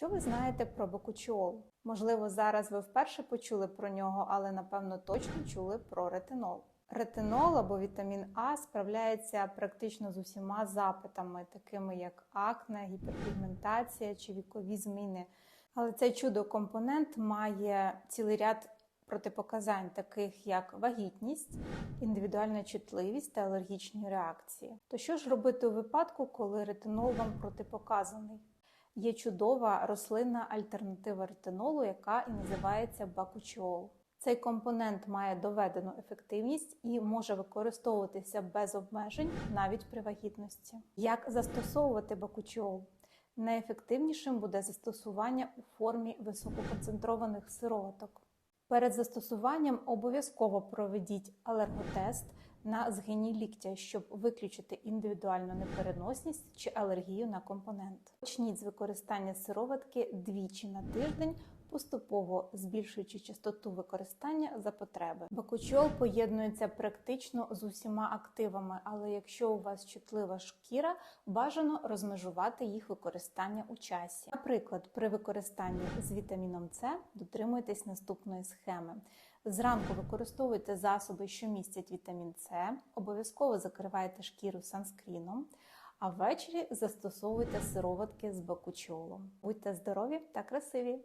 Що ви знаєте про бакучіол? Можливо, зараз ви вперше почули про нього, але напевно точно чули про ретинол. Ретинол або вітамін А справляється практично з усіма запитами, такими як акне, гіперпігментація чи вікові зміни. Але цей чудо-компонент має цілий ряд протипоказань, таких як вагітність, індивідуальна чутливість та алергічні реакції. То що ж робити у випадку, коли ретинол вам протипоказаний? Є чудова рослинна альтернатива ретинолу, яка і називається бакучіол. Цей компонент має доведену ефективність і може використовуватися без обмежень навіть при вагітності. Як застосовувати бакучіол? Найефективнішим буде застосування у формі висококонцентрованих сироваток. Перед застосуванням обов'язково проведіть алерготест на згині ліктя, щоб виключити індивідуальну непереносність чи алергію на компонент. Почніть з використання сироватки двічі на тиждень, поступово збільшуючи частоту використання за потреби. Бакучол поєднується практично з усіма активами, але якщо у вас чутлива шкіра, бажано розмежувати їх використання у часі. Наприклад, при використанні з вітаміном С дотримуйтесь наступної схеми. Зранку використовуйте засоби, що містять вітамін С, обов'язково закривайте шкіру санскріном, а ввечері застосовуйте сироватки з бакучолом. Будьте здорові та красиві!